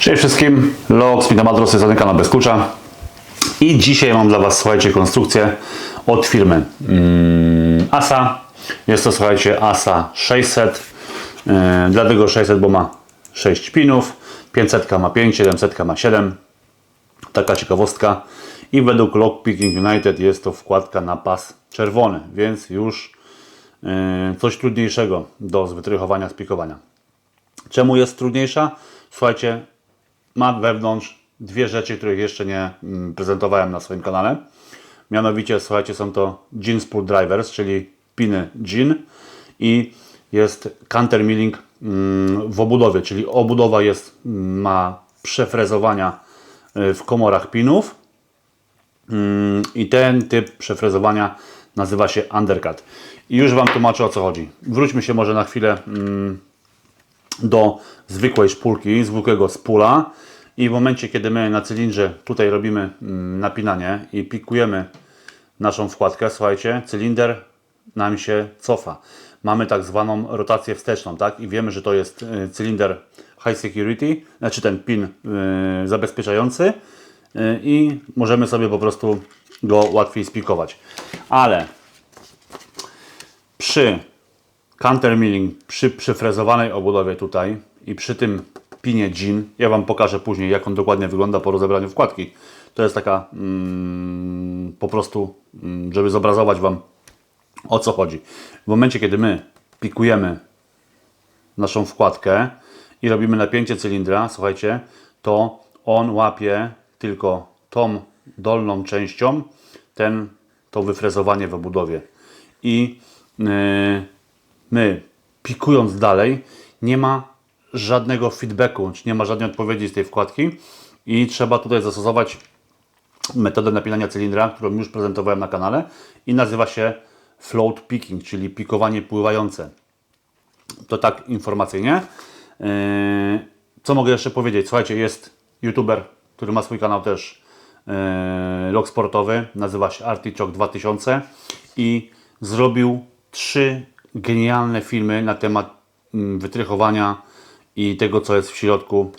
Cześć wszystkim, Lox, adresy zamyka na bez klucza. I dzisiaj mam dla Was, słuchajcie, konstrukcję od firmy mm, ASA. Jest to, słuchajcie, ASA 600. Yy, dlatego 600, bo ma 6 pinów. 500 ma 5, 700 ma 7. Taka ciekawostka. I według Lockpicking United jest to wkładka na pas czerwony, więc już yy, coś trudniejszego do wytrychowania, spikowania. Czemu jest trudniejsza? Słuchajcie, ma wewnątrz dwie rzeczy, których jeszcze nie mm, prezentowałem na swoim kanale. Mianowicie, słuchajcie, są to Gin Spool Drivers, czyli piny Gin i jest counter milling mm, w obudowie, czyli obudowa jest, mm, ma przefrezowania y, w komorach pinów i ten typ przefrezowania nazywa się undercut. I już Wam tłumaczę o co chodzi. Wróćmy się może na chwilę do zwykłej szpulki, zwykłego spula i w momencie, kiedy my na cylindrze tutaj robimy mm, napinanie i pikujemy naszą wkładkę, słuchajcie, cylinder nam się cofa. Mamy tak zwaną rotację wsteczną, tak? I wiemy, że to jest y, cylinder high security, znaczy ten pin y, zabezpieczający y, i możemy sobie po prostu go łatwiej spikować. Ale przy counter milling przy przyfrezowanej obudowie tutaj i przy tym pinie jean, ja Wam pokażę później jak on dokładnie wygląda po rozebraniu wkładki. To jest taka mm, po prostu, mm, żeby zobrazować Wam o co chodzi. W momencie kiedy my pikujemy naszą wkładkę i robimy napięcie cylindra, słuchajcie, to on łapie tylko tą dolną częścią ten, to wyfrezowanie w obudowie. I yy, my pikując dalej, nie ma żadnego feedbacku, czy nie ma żadnej odpowiedzi z tej wkładki i trzeba tutaj zastosować metodę napinania cylindra, którą już prezentowałem na kanale i nazywa się float picking, czyli pikowanie pływające. To tak informacyjnie. Yy, Co mogę jeszcze powiedzieć? Słuchajcie, jest youtuber, który ma swój kanał też yy, log sportowy, nazywa się Artichoke 2000 i zrobił trzy genialne filmy na temat mm, wytrychowania i tego, co jest w środku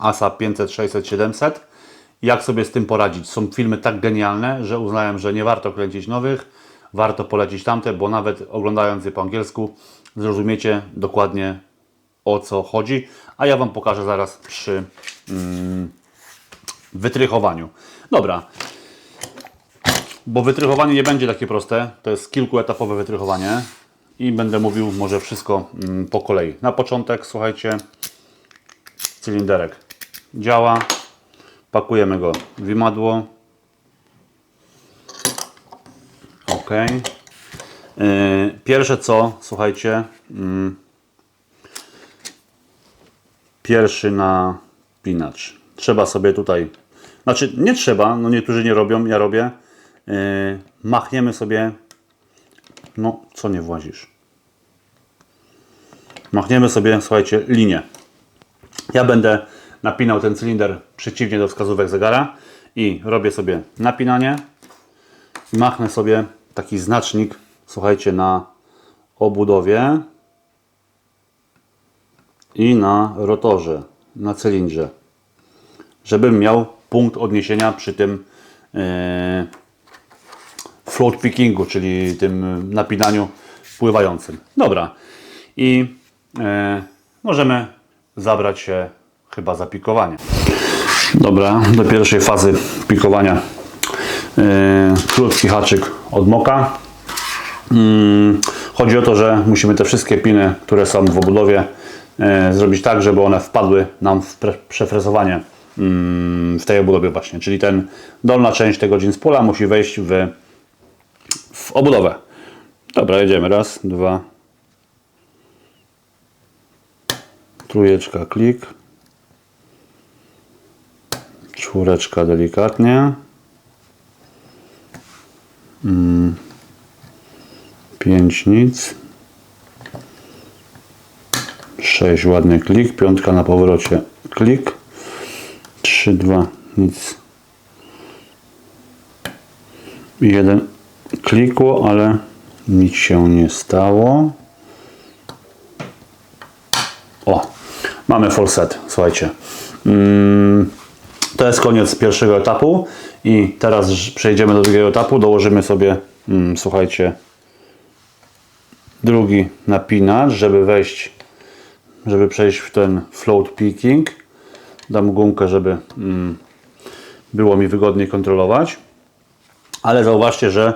ASA 500, 600, 700. Jak sobie z tym poradzić? Są filmy tak genialne, że uznałem, że nie warto kręcić nowych, warto polecić tamte, bo nawet oglądając je po angielsku zrozumiecie dokładnie o co chodzi, a ja Wam pokażę zaraz przy mm, wytrychowaniu. Dobra, bo wytrychowanie nie będzie takie proste. To jest kilkuetapowe wytrychowanie i będę mówił może wszystko mm, po kolei. Na początek, słuchajcie, cylinderek działa. Pakujemy go w imadło. Ok. Pierwsze co, słuchajcie, mm, pierwszy napinacz. Trzeba sobie tutaj, znaczy nie trzeba, no niektórzy nie robią, ja robię. Yy, machniemy sobie, no co nie włazisz. Machniemy sobie, słuchajcie, linię. Ja będę napinał ten cylinder przeciwnie do wskazówek zegara i robię sobie napinanie. Machnę sobie taki znacznik, słuchajcie, na obudowie i na rotorze, na cylindrze, żebym miał punkt odniesienia przy tym yy, float pickingu, czyli tym napinaniu pływającym. Dobra. I e, możemy zabrać się chyba za pikowanie. Dobra, do pierwszej fazy pikowania e, krótki haczyk od moka. Mm, chodzi o to, że musimy te wszystkie piny, które są w obudowie e, zrobić tak, żeby one wpadły nam w przefrezowanie mm, w tej obudowie właśnie. Czyli ten dolna część tego jeans musi wejść w w obudowę. Dobra, jedziemy. Raz, dwa. Trójeczka, klik. Czwóreczka delikatnie. Mm. Pięć nic. Sześć ładny klik. Piątka na powrocie klik. Trzy, dwa, nic. Jeden klikło, ale nic się nie stało. O, Mamy full set, słuchajcie. Mm, to jest koniec pierwszego etapu i teraz przejdziemy do drugiego etapu. Dołożymy sobie, mm, słuchajcie, drugi napinacz, żeby wejść, żeby przejść w ten float picking. Dam gumkę, żeby mm, było mi wygodniej kontrolować. Ale zauważcie, że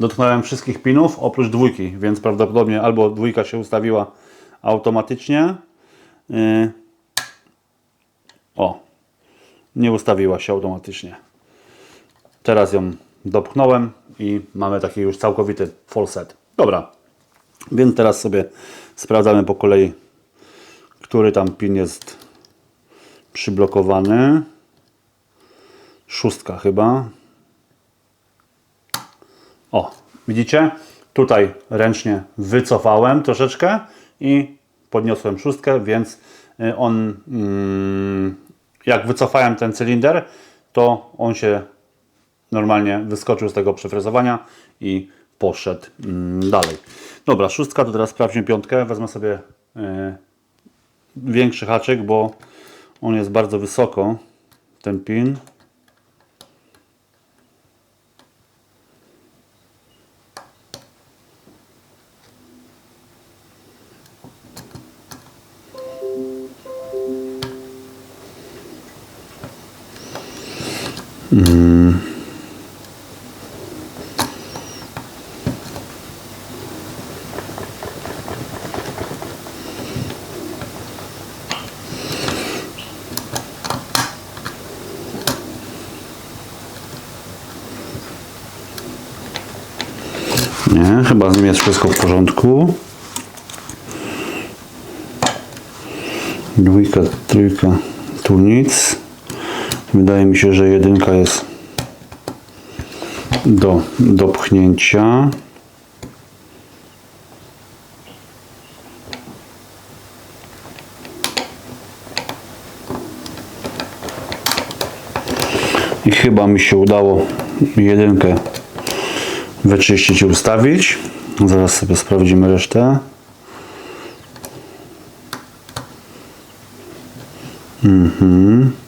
dotknąłem wszystkich pinów oprócz dwójki, więc prawdopodobnie albo dwójka się ustawiła automatycznie. Yy, o, nie ustawiła się automatycznie. Teraz ją dopchnąłem i mamy taki już całkowity full set. Dobra, więc teraz sobie sprawdzamy po kolei, który tam pin jest przyblokowany. Szóstka chyba. O, widzicie? Tutaj ręcznie wycofałem troszeczkę i podniosłem szóstkę, więc y, on, mm, jak wycofałem ten cylinder, to on się normalnie wyskoczył z tego przefrezowania i poszedł mm, dalej. Dobra, szóstka, to teraz sprawdźmy piątkę. Wezmę sobie y, większy haczyk, bo on jest bardzo wysoko, ten pin. Nie, chyba z nim jest wszystko w porządku. Dwójka, trójka, tu nic. Wydaje mi się, że jedynka jest do, do pchnięcia. I chyba mi się udało jedynkę wyczyścić i ustawić. Zaraz sobie sprawdzimy resztę. Mhm.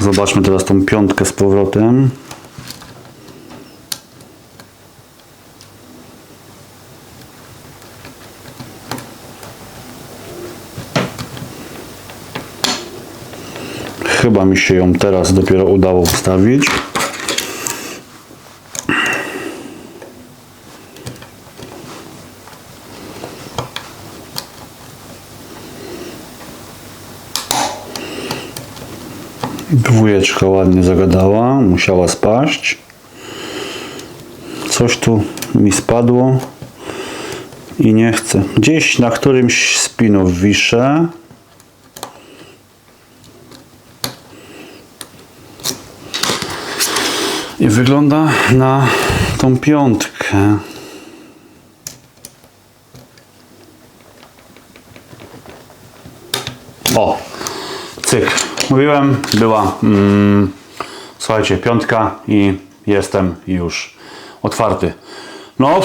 Zobaczmy teraz tą piątkę z powrotem. Chyba mi się ją teraz dopiero udało ustawić. Dwójeczka ładnie zagadała, musiała spaść. Coś tu mi spadło i nie chcę. Gdzieś na którymś z pinów wiszę. I wygląda na tą piątkę. O, cyk. Mówiłem, była, mm, słuchajcie, piątka i jestem już otwarty. No,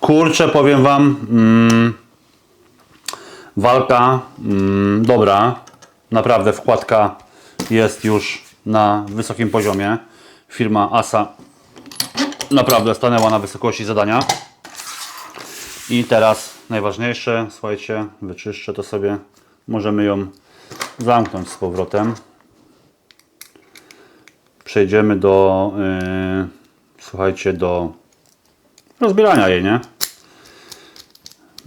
kurczę, powiem Wam, mm, walka mm, dobra. Naprawdę wkładka jest już na wysokim poziomie. Firma ASA naprawdę stanęła na wysokości zadania. I teraz najważniejsze, słuchajcie, wyczyszczę to sobie. Możemy ją zamknąć z powrotem. Przejdziemy do, yy, słuchajcie, do rozbierania jej, nie?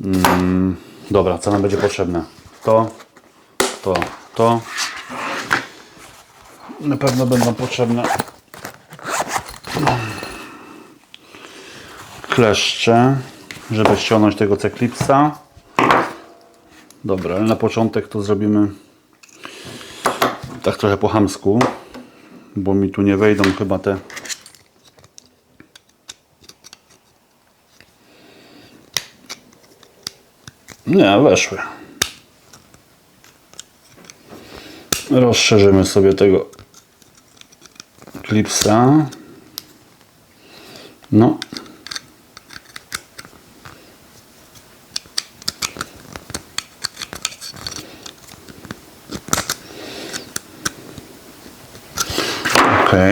Mm, dobra, co nam będzie potrzebne? To, to, to. Na pewno będą potrzebne kleszcze, żeby ściągnąć tego ceklipsa. Dobra, ale na początek to zrobimy tak trochę po chamsku, bo mi tu nie wejdą chyba te Nie, weszły. Rozszerzymy sobie tego klipsa. No.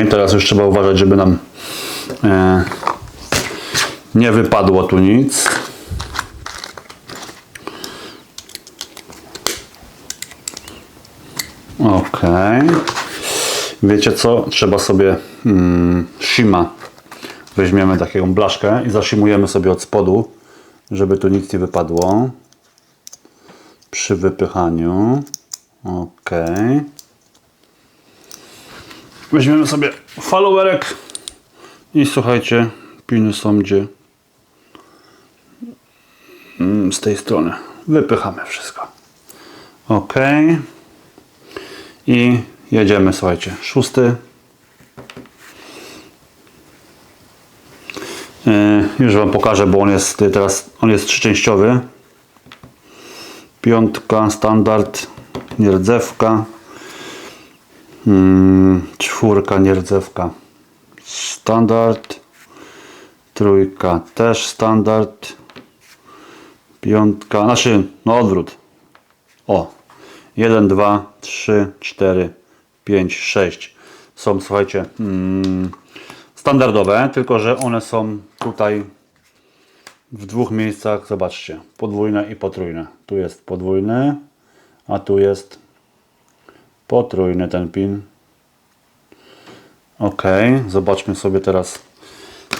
Teraz już trzeba uważać, żeby nam e, nie wypadło tu nic. Ok. Wiecie co? Trzeba sobie mm, shima. Weźmiemy taką blaszkę i zaszimujemy sobie od spodu, żeby tu nic nie wypadło. Przy wypychaniu. Ok. Weźmiemy sobie followerek i słuchajcie, piny są gdzie Mm, z tej strony. Wypychamy wszystko. Ok. I jedziemy, słuchajcie. Szósty. Yy, już Wam pokażę, bo on jest y, teraz on jest trzyczęściowy. Piątka, standard, nierdzewka. Mm, czwórka, nierdzewka, standard. Trójka też standard. Piątka, znaczy, no odwrót. O, 1, 2, 3, 4, 5, 6 są, słuchajcie, mm, standardowe, tylko że one są tutaj w dwóch miejscach, zobaczcie, podwójne i potrójne. Tu jest podwójny, a tu jest potrójny ten pin. Ok, zobaczmy sobie teraz,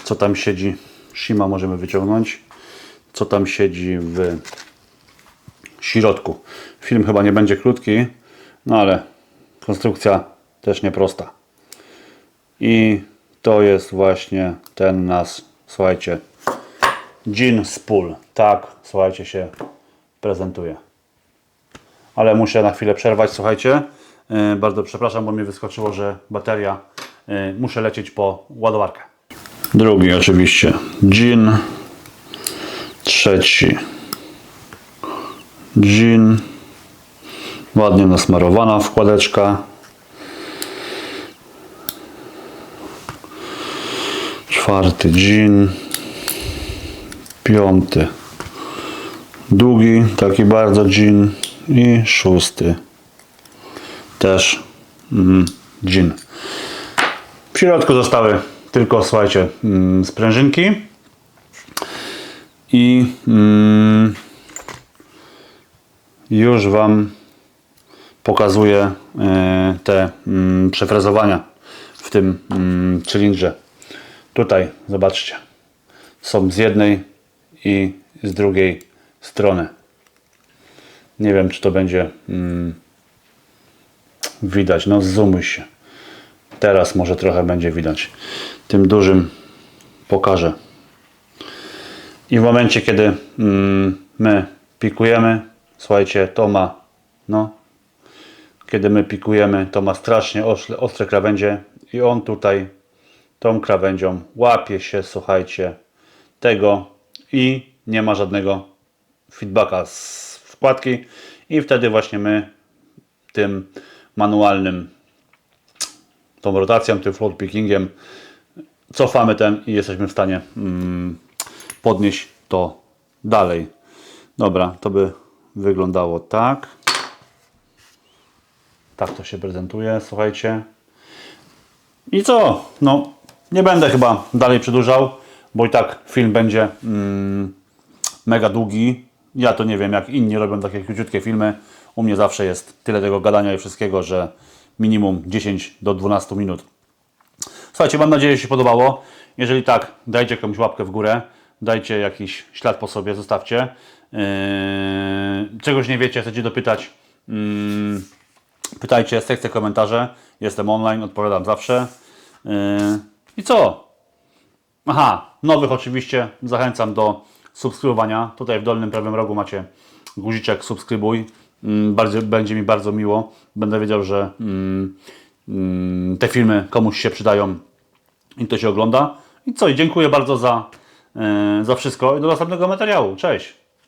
co tam siedzi. Shima możemy wyciągnąć. Co tam siedzi w środku. Film chyba nie będzie krótki, no ale konstrukcja też nieprosta. I to jest właśnie ten nas, słuchajcie, Jean Spool. Tak, słuchajcie, się prezentuje. Ale muszę na chwilę przerwać, słuchajcie. Yy, bardzo przepraszam, bo mi wyskoczyło, że bateria, yy, muszę lecieć po ładowarkę. Drugi oczywiście, Jean. Trzeci, Jean. Ładnie nasmarowana wkładeczka. Czwarty Jean. Piąty. Długi, taki bardzo Jean. I szósty. Też mm, Jean. W środku zostały tylko, słuchajcie, mm, sprężynki. I mm, już Wam pokazuję e, te mm, przefrezowania w tym cylindrze. Tutaj zobaczcie, są z jednej i z drugiej strony. Nie wiem, czy to będzie widać. No, zoomuj się. Teraz może trochę będzie widać. Tym dużym pokażę. I w momencie, kiedy mm, my pikujemy, słuchajcie, to ma, no, kiedy my pikujemy, to ma strasznie ostre, ostre krawędzie i on tutaj tą krawędzią łapie się, słuchajcie, tego i nie ma żadnego feedbacka z wkładki i wtedy właśnie my tym manualnym tą rotacją, tym floor pickingiem cofamy ten i jesteśmy w stanie mm, podnieść to dalej. Dobra, to by wyglądało tak. Tak to się prezentuje, słuchajcie. I co? No, nie będę chyba dalej przedłużał, bo i tak film będzie mm, mega długi. Ja to nie wiem, jak inni robią takie króciutkie filmy. U mnie zawsze jest tyle tego gadania i wszystkiego, że minimum 10 do 12 minut. Słuchajcie, mam nadzieję, że się podobało. Jeżeli tak, dajcie jakąś łapkę w górę, dajcie jakiś ślad po sobie, zostawcie. Yy, czegoś nie wiecie, chcecie dopytać, yy, pytajcie, sekcja komentarze. Jestem online, odpowiadam zawsze. Yy, I co? Aha, nowych oczywiście zachęcam do subskrybowania. Tutaj w dolnym prawym rogu macie guziczek subskrybuj. Mm, Bardzo, będzie mi bardzo miło. Będę wiedział, że mm, mm, te filmy komuś się przydają i to się ogląda. I co? I dziękuję bardzo za, e, za wszystko i do następnego materiału. Cześć!